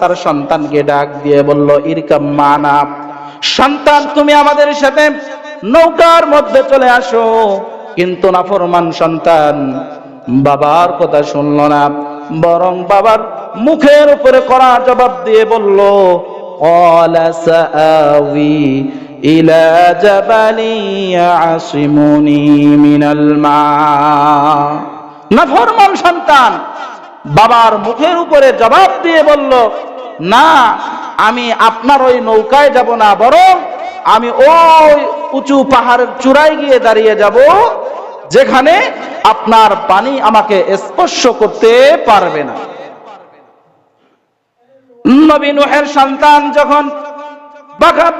তার সন্তানকে ডাক দিয়ে বলল ইরকাম মানা, সন্তান, তুমি আমাদের সাথে নৌকার মধ্যে চলে আসো। কিন্তু নাফরমান সন্তান বাবার কথা শুনল না, বরং বাবার মুখের উপরে করা জবাব দিয়ে বলল ইলা জাবালি আসিমুনি সন্তান বাবার মুখের উপরে জবাব দিয়ে বলল, না, আমি আপনার ওই নৌকায় যাব না, বরং আমি ওই উঁচু পাহাড়ের চূড়ায় গিয়ে দাঁড়িয়ে যাব, যেখানে আপনার পানি আমাকে স্পর্শ করতে পারবে না। নবী নুহের সন্তান যখন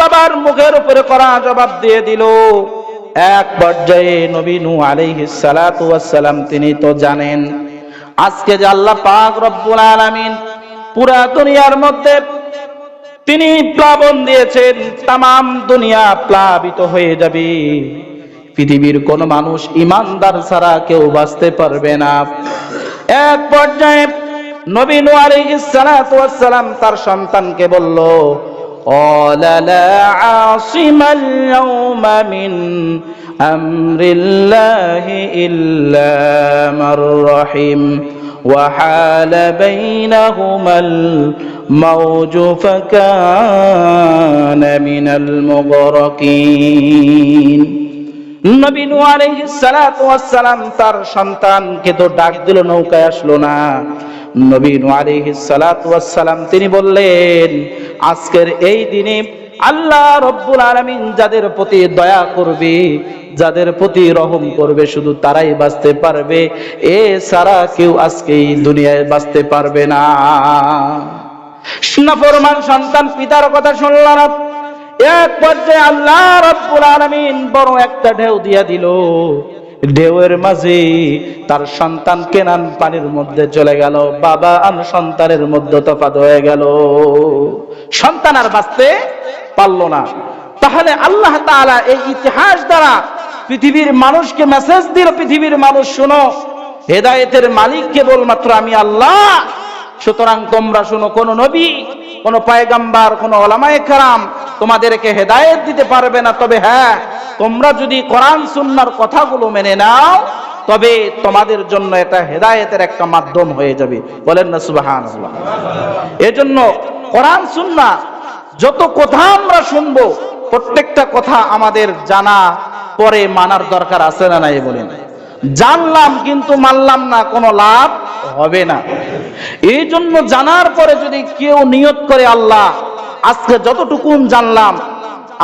বাবার মুখের উপরে করা জবাব দিয়ে দিল, এক পর্যায়ে নবী নু সালাম, তিনি তো জানেন আজকে যে আল্লাহ পাক রব্বুল আলামিন পুরা দুনিয়ার মধ্যে তিনি প্লাবন দিয়েছেন তাম দুনিয়া প্লাবিত হয়ে যাবে। পৃথিবীর কোন মানুষ ইমানদার ছাড়া কেউ বাঁচতে পারবে না। এক পর্যায়ে নবীন ইসালাম তার সন্তানকে বলল অলালা আসিমাল মিন أمر الله إلا من رحم وحال بينهما الموج فكان من المغرقين নবী নূহ আলাইহিস সালাতু ওয়াস সালাম তার সন্তানকে তো ডাক দিল নৌকায় আসলো না নবী নূহ আলাইহিস সালাতু ওয়াস সালাম তিনি বললেন আজকের এই দিনে আল্লাহ রব্বুল আলামিন যাদের প্রতি দয়া করবে, যাদের প্রতি রহম করবে, শুধু তারাই বাঁচতে পারবে। এ সারা কেউ আজকে এই দুনিয়ায় বাঁচতে পারবে না। সন্তান, পিতার কথা শুনল না? এক পর্যায়ে আল্লাহ রব্বুল আলামিন বড় একটা ঢেউ দিয়া দিল। ঢেউয়ের মাঝে তার সন্তান কেনান পানির মধ্যে চলে গেল। বাবা আর সন্তানের মধ্যে তফাত হয়ে গেল। সন্তান আর বাঁচতে পারল না। তাহলে আল্লাহ তাআলা এই ইতিহাস দ্বারা পৃথিবীর মানুষকে মেসেজ দিল, পৃথিবীর মানুষ শোনো, হেদায়েতের মালিক কেবলমাত্র আমি আল্লাহ। সুতরাং তোমরা শুনো, কোন নবী, কোন পায়গাম্বার, কোন ওলামায়ে কেরাম তোমাদেরকে হেদায়েত দিতে পারবে না। তবে হ্যাঁ তোমরা যদি কোরআন সুন্নাহর কথাগুলো মেনে নাও, তবে তোমাদের জন্য এটা হেদায়েতের একটা মাধ্যম হয়ে যাবে। বলেন না, সুবহানাল্লাহ। এজন্য কোরআন সুন্নাহ যত কথা আমরা শুনব, প্রত্যেকটা কথা আমাদের জানা পরে মানার দরকার আছে না নাই বলেন। জানলাম কিন্তু মানলাম না, কোনো লাভ হবে না। এই জন্য জানার পরে যদি কেউ নিয়ত করে আল্লাহ, আজকে যতটুকুন জানলাম,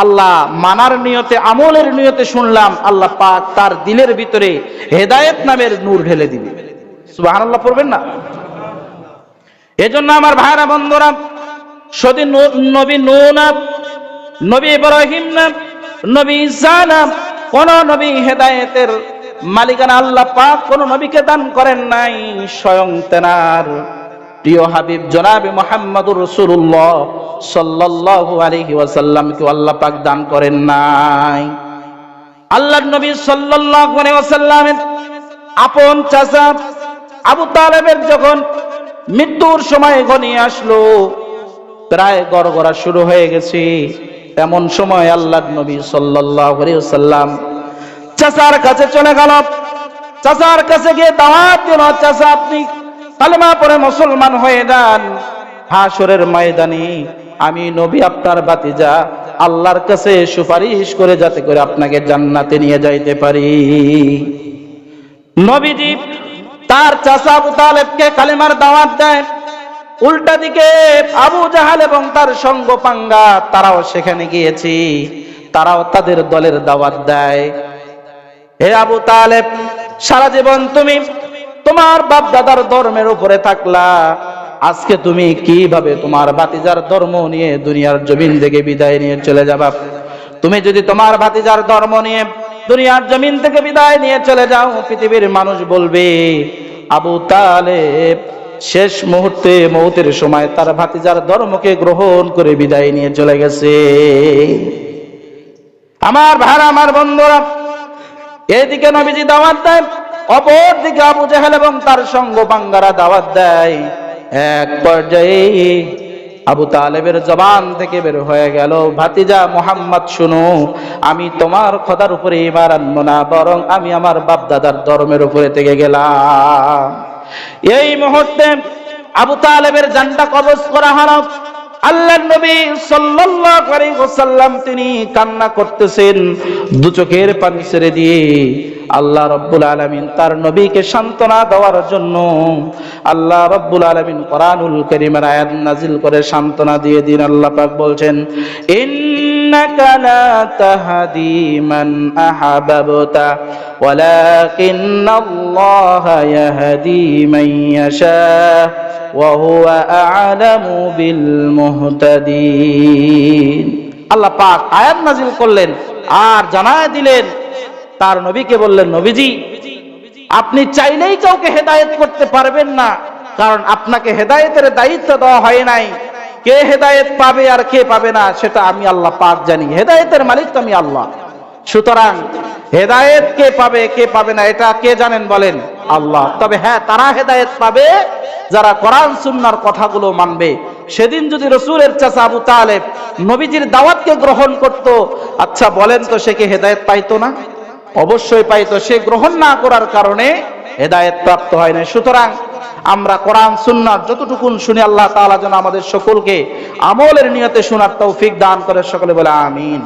আল্লাহ মানার নিয়তে, আমলের নিয়তে শুনলাম, আল্লাহ পাক তার দিলের ভিতরে হেদায়েত নামের নূর ঢেলে দিবে। সুবহানাল্লাহ পড়বেন না? এজন্য আমার ভাইরা বন্ধুরা নবী নবী ইব্রাহিম, নবী কোন নবী হেদায়েতের মালিকানা আল্লাহ পাক কোন নবীকে দান করেন নাই, স্বয়ং তেনার প্রিয় হাবিব জনাবে মোহাম্মদুর রসুল্লাহ সাল্লাল্লাহু আলাইহি ওয়াসাল্লামকে আল্লাহ পাক দান করেন নাই। আল্লাহর নবী সাল্লাল্লাহু আলাইহি ওয়াসাল্লামের আপন চাচা আবু তালেবের যখন মৃত্যুর সময় ঘনিয়ে আসলো প্রায় গড়গড়া শুরু হয়ে গেছে। এমন সময় আল্লাহ নবী ওয়াসাল্লাম চাচার কাছে চলে গেল। চাচার কাছে গিয়ে দাওয়াত দিল, চাচা, আপনি কালেমা পরে মুসলমান হয়ে যান। হাসরের ময়দানে আমি নবী আপনার বাতিজা আল্লাহর কাছে সুপারিশ করে যাতে করে আপনাকে জান্নাতে নিয়ে যাইতে পারি। নবীজি তার চাচা আবু তালেবকে কালেমার দাওয়াত দেয়। উল্টা দিকে আবু জাহাল এবং তার সঙ্গ পাঙ্গা, তারাও সেখানে গিয়েছে। তারাও তাদের দলের দাওয়াত দেয়। হে আবু তালেব, সারা জীবন তুমি তোমার বাপ দাদার ধর্মের উপরে থাকলা। আজকে তুমি কীভাবে তোমার ভাতিজার ধর্ম নিয়ে দুনিয়ার জমিন থেকে বিদায় নিয়ে চলে যাবা? তুমি যদি তোমার ভাতিজার ধর্ম নিয়ে দুনিয়ার জমিন থেকে বিদায় নিয়ে চলে যাও, পৃথিবীর মানুষ বলবে, আবু তালেব শেষ মুহূর্তে মৌতের সময় তার ভাতিজার ধর্মকে গ্রহণ করে বিদায় নিয়ে চলে গেছে। আমার ভাড়া আমার বন্ধুরা, এদিকে নবীজি দাওয়াত দেয় অপর দিকে আবু জাহেল এবং তার সঙ্গ বাঙ্গারা দাওয়াত দেয়। এক পর্যায়ে আবু তালেবের জবান থেকে বের হয়ে গেল, ভাতিজা, মোহাম্মদ, শুনো, আমি তোমার খোদার উপরে এবার আনব না, বরং আমি আমার বাপ দাদার ধর্মের উপরে থেকে গেলাম। এই মুহূর্তে আবু তালেবের জানটা কবজ করা হলো। আল্লাহ নবী সাল্লাল্লাহু আলাইহি তিনি কান্না করতেছেন, দু চোখের পানি ছেড়ে দিয়ে। আল্লাহ রব্বুল আলামিন তার নবীকে সান্ত্বনা দেওয়ার জন্য আল্লাহ রব্বুল আলামিন কোরআনুল কারীমের আয়াত নাজিল করে সান্ত্বনা দিয়ে দিন। আল্লাহ পাক বলছেন, ইন্নাকা লা তাহদি মান আহাবাবতা ওয়ালাকিন্নাল্লাহা ইয়াহদি মান ইয়াশা وهو أعلم بالمهتدين আল্লাহ পাক আয়াত নাজিল করলেন আর জানায় দিলেন তার নবীকে বললেন নবীজি আপনি চাইলেই কাউকে হেদায়েত করতে পারবেন না কারণ আপনাকে হেদায়েতের দায়িত্ব দেওয়া হয় নাই কে হেদায়েত পাবে আর কে পাবে না সেটা আমি আল্লাহ পাক জানি হেদায়েতের মালিক তো আমি আল্লাহ সুতরাং হেদায়েত কে পাবে কে পাবে না, এটা কে জানেন বলেন? আল্লাহ। তবে হ্যাঁ তারা হেদায়েত পাবে, যারা কোরআন, সুন্নার কথাগুলো মানবে। সেদিন যদি রসুলের চাচা আবু তালেব নবীজির দাওয়াতকে গ্রহণ করত আচ্ছা বলেন তো সে কি হেদায়েত পাইতো না? অবশ্যই পাইতো। সে গ্রহণ না করার কারণে হেদায়েত প্রাপ্ত হয় না সুতরাং আমরা কোরআন, সুন্নার যতটুকুন শুনি, আল্লাহ তাআলা যেন আমাদের সকলকে আমলের নিয়তে শোনার তৌফিক দান করে, সকলে বলে আমিন।